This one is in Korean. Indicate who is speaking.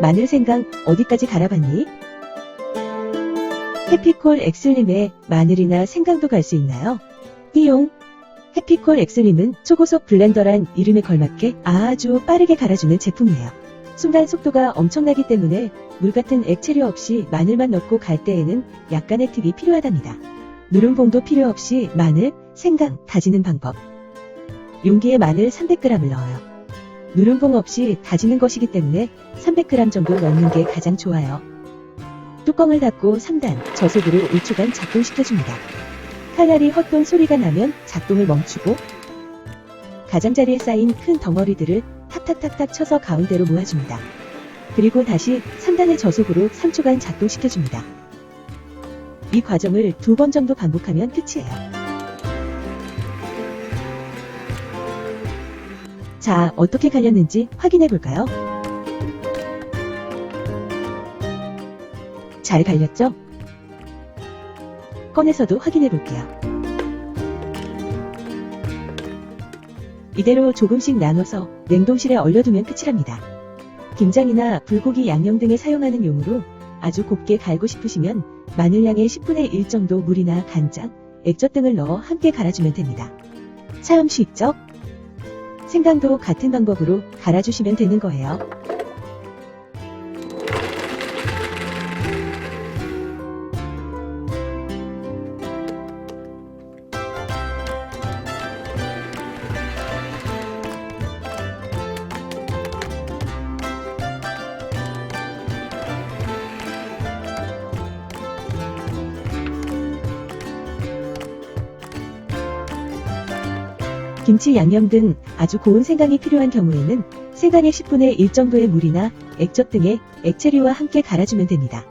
Speaker 1: 마늘 생강 어디까지 갈아봤니? 해피콜 엑슬림에 마늘이나 생강도 갈 수 있나요? 띠용 해피콜 엑슬림은 초고속 블렌더란 이름에 걸맞게 아주 빠르게 갈아주는 제품이에요. 순간 속도가 엄청나기 때문에 물 같은 액체류 없이 마늘만 넣고 갈 때에는 약간의 팁이 필요하답니다. 누룽봉도 필요 없이 마늘, 생강 다지는 방법. 용기에 마늘 300g을 넣어요. 누룽봉 없이 다지는 것이기 때문에 300g 정도 넣는 게 가장 좋아요. 뚜껑을 닫고 3단 저속으로 1초간 작동시켜줍니다. 칼날이 헛돈 소리가 나면 작동을 멈추고 가장자리에 쌓인 큰 덩어리들을 탁탁탁탁 쳐서 가운데로 모아줍니다. 그리고 다시 3단의 저속으로 3초간 작동시켜줍니다. 이 과정을 두 번 정도 반복하면 끝이에요. 자, 어떻게 갈렸는지 확인해 볼까요? 잘 갈렸죠? 꺼내서도 확인해 볼게요. 이대로 조금씩 나눠서 냉동실에 얼려두면 끝이랍니다. 김장이나 불고기 양념 등에 사용하는 용으로 아주 곱게 갈고 싶으시면 마늘량의 10분의 1 정도 물이나 간장, 액젓 등을 넣어 함께 갈아주면 됩니다. 참 쉽죠? 생강도 같은 방법으로 갈아주시면 되는 거예요. 김치 양념 등 아주 고운 생강이 필요한 경우에는 생강의 10분의 1 정도의 물이나 액젓 등의 액체류와 함께 갈아주면 됩니다.